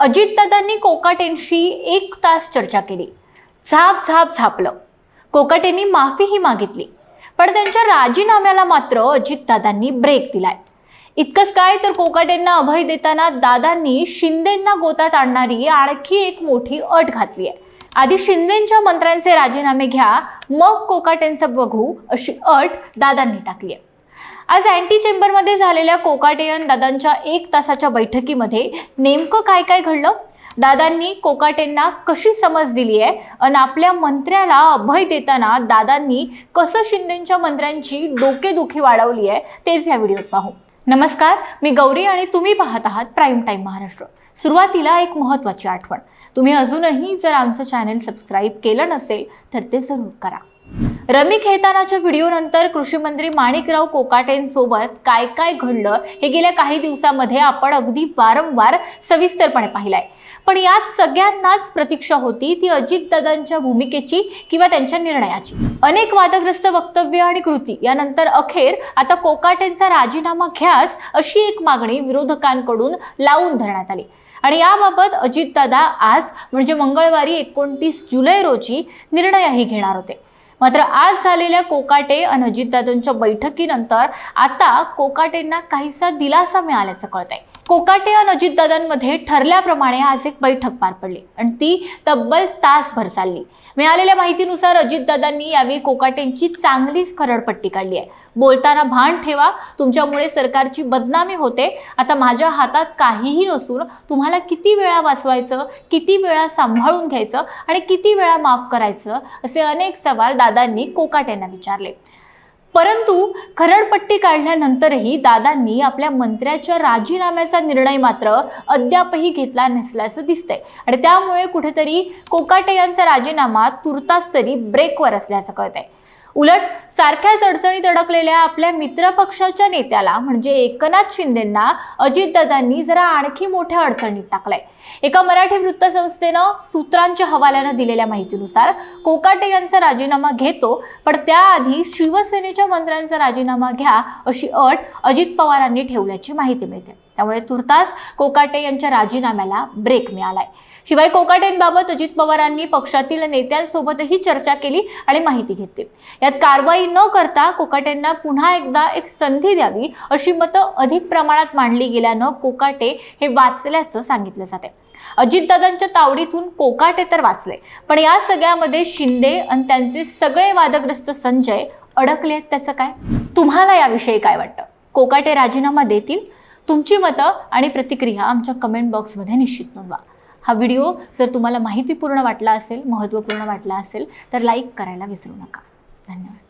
अजितदादांनी कोकाटेंशी एक तास चर्चा केली. झाप झाप झापलं. कोकाटेंनी माफीही मागितली. पण त्यांच्या राजीनाम्याला मात्र अजितदादांनी ब्रेक दिलाय. इतकंच काय तर कोकाटेंना अभय देताना दादांनी शिंदेंना गोतात आणणारी आणखी एक मोठी अट घातली आहे. आधी शिंदेंच्या मंत्र्यांचे राजीनामे घ्या मग कोकाटेंचं बघू अशी अट दादांनी टाकली आहे. आज अँटी चेंबरमध्ये झालेल्या कोकाटेयन दादांच्या एक तासाच्या बैठकीमध्ये नेमकं काय काय घडलं? दादांनी कोकाटेंना कशी समज दिली आहे? आणि आपल्या मंत्र्याला अभय देताना दादांनी कसं शिंदेच्या मंत्र्यांची डोकेदुखी वाढवली आहे तेच या व्हिडिओत पाहू. नमस्कार मी गौरी आणि तुम्ही पाहत आहात प्राईम टाईम महाराष्ट्र. सुरुवातीला एक महत्त्वाची आठवण. तुम्ही अजूनही जर आमचं चॅनेल सबस्क्राईब केलं नसेल तर ते जरूर करा. रमी खेतानाच्या व्हिडिओनंतर कृषी मंत्री माणिकराव कोकाटेंसोबत काय काय घडलं हे गेल्या काही दिवसामध्ये आपण अगदी वारंवार सविस्तरपणे पाहिलंय. पण यात सगळ्यांनाच प्रतीक्षा होती ती अजितदादांच्या भूमिकेची किंवा त्यांच्या निर्णयाची. अनेक वादग्रस्त वक्तव्य आणि कृती यानंतर अखेर आता कोकाटेंचा राजीनामा घ्याच अशी एक मागणी विरोधकांकडून लावून धरण्यात आली. आणि याबाबत अजितदादा आज म्हणजे मंगळवारी एकोणतीस जुलै रोजी निर्णयही घेणार होते. मात्र आज झालेल्या कोकाटे आणि अजितदादांच्या बैठकीनंतर आता कोकाटेंना काहीसा दिलासा मिळाल्याचं कळत आहे कोकाटे आणि अजितदादांमध्ये ठरल्याप्रमाणे आज एक बैठक पार पडली आणि ती तब्बल तासभर चालली. मिळालेल्या माहितीनुसार अजितदादांनी यावेळी कोकाटेंची चांगलीच खरडपट्टी काढली आहे. बोलताना भान ठेवा तुमच्यामुळे सरकारची बदनामी होते. आता माझ्या हातात काहीही नसून तुम्हाला किती वेळा वाचवायचं किती वेळा सांभाळून घ्यायचं आणि किती वेळा माफ करायचं असे अनेक सवाल दादांनी कोकाटेंना विचारले. परंतु खरडपट्टी काढल्यानंतरही दादांनी आपल्या मंत्र्याच्या राजीनाम्याचा निर्णय मात्र अद्यापही घेतला नसल्याचं दिसतंय. आणि त्यामुळे कुठेतरी कोकाटे यांचा राजीनामा तुर्तास तरी ब्रेकवर असल्याचं कळत आहे उलट सारख्याच अडचणीत अडकलेल्या आपल्या मित्रपक्षाच्या नेत्याला म्हणजे एकनाथ शिंदेंना अजितदादांनी जरा आणखी मोठ्या अडचणीत टाकलंय. एका मराठी वृत्तसंस्थेनं सूत्रांच्या हवाल्यानं दिलेल्या माहितीनुसार कोकाटे यांचा राजीनामा घेतो पण त्याआधी शिवसेनेच्या मंत्र्यांचा राजीनामा घ्या अशी अट अजित पवारांनी ठेवल्याची माहिती मिळते. त्यामुळे तुर्तास कोकाटे यांच्या राजीनाम्याला ब्रेक मिळालाय. शिवाय कोकाटेंबाबत अजित पवारांनी पक्षातील नेत्यांसोबतही चर्चा केली आणि माहिती घेतली. यात कारवाई न करता कोकाटेंना पुन्हा एकदा एक संधी द्यावी अशी मतं अधिक प्रमाणात मांडली गेल्यानं कोकाटे हे वाचल्याचं सांगितलं जाते अजितदादांच्या तावडीतून कोकाटे तर वाचले पण या सगळ्यामध्ये शिंदे आणि त्यांचे सगळे वादग्रस्त संजय अडकले आहेत त्याचं काय? तुम्हाला याविषयी काय वाटतं? कोकाटे राजीनामा देतील? तुमची मतं आणि प्रतिक्रिया आमच्या कमेंट बॉक्समध्ये निश्चित नोंदवा. हा व्हिडिओ जर तुम्हाला माहितीपूर्ण वाटला असेल महत्त्वपूर्ण वाटला असेल तर लाईक करायला विसरू नका. धन्यवाद.